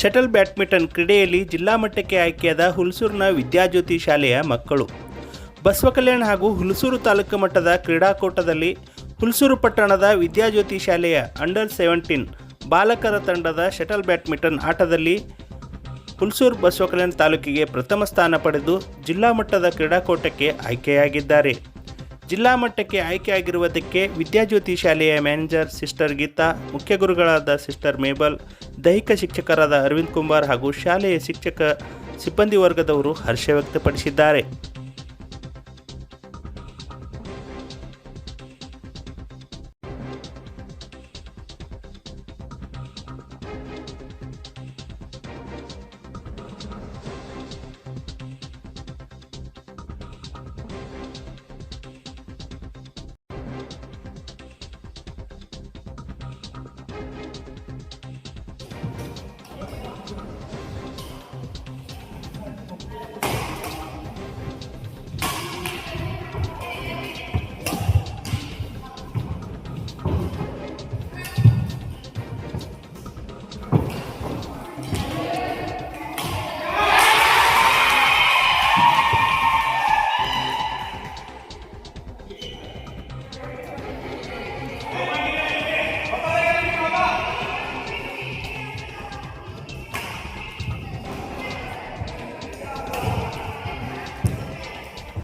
Shuttle badminton ಕ್ರೀಡೆಯಲ್ಲಿ ಜಿಲ್ಲಾ ಮಟ್ಟಕ್ಕೆ ಆಯ್ಕೆಯಾದ ಹುಲ್ಸೂರಿನ ವಿದ್ಯಾಜ್ಯೋತಿ ಶಾಲೆಯ ಮಕ್ಕಳು. ಬಸವಕಲ್ಯಾಣ ಹಾಗೂ ಹುಲ್ಸೂರು ತಾಲೂಕು ಮಟ್ಟದ ಕ್ರೀಡಾಕೂಟದಲ್ಲಿ ಹುಲ್ಸೂರು ಪಟ್ಟಣದ ವಿದ್ಯಾಜ್ಯೋತಿ ಶಾಲೆಯ ಅಂಡರ್ ಸೆವೆಂಟೀನ್ ಬಾಲಕರ ತಂಡದ ಶಟಲ್ ಬ್ಯಾಡ್ಮಿಂಟನ್ ಆಟದಲ್ಲಿ ಹುಲ್ಸೂರು ಬಸವಕಲ್ಯಾಣ ತಾಲೂಕಿಗೆ ಪ್ರಥಮ ಸ್ಥಾನ ಪಡೆದು ಜಿಲ್ಲಾ ಮಟ್ಟದ ಕ್ರೀಡಾಕೂಟಕ್ಕೆ ಆಯ್ಕೆಯಾಗಿದ್ದಾರೆ. ಜಿಲ್ಲಾ ಮಟ್ಟಕ್ಕೆ ಆಯ್ಕೆಯಾಗಿರುವುದಕ್ಕೆ ವಿದ್ಯಾಜ್ಯೋತಿ ಶಾಲೆಯ ಮ್ಯಾನೇಜರ್ ಸಿಸ್ಟರ್ ಗೀತಾ, ಮುಖ್ಯ ಗುರುಗಳಾದ ಸಿಸ್ಟರ್ ಮೇಬಲ್, ದೈಹಿಕ ಶಿಕ್ಷಕರಾದ ಅರವಿಂದ್ ಕುಮಾರ್ ಹಾಗೂ ಶಾಲೆಯ ಶಿಕ್ಷಕ ಸಿಬ್ಬಂದಿ ವರ್ಗದವರು ಹರ್ಷ ವ್ಯಕ್ತಪಡಿಸಿದ್ದಾರೆ.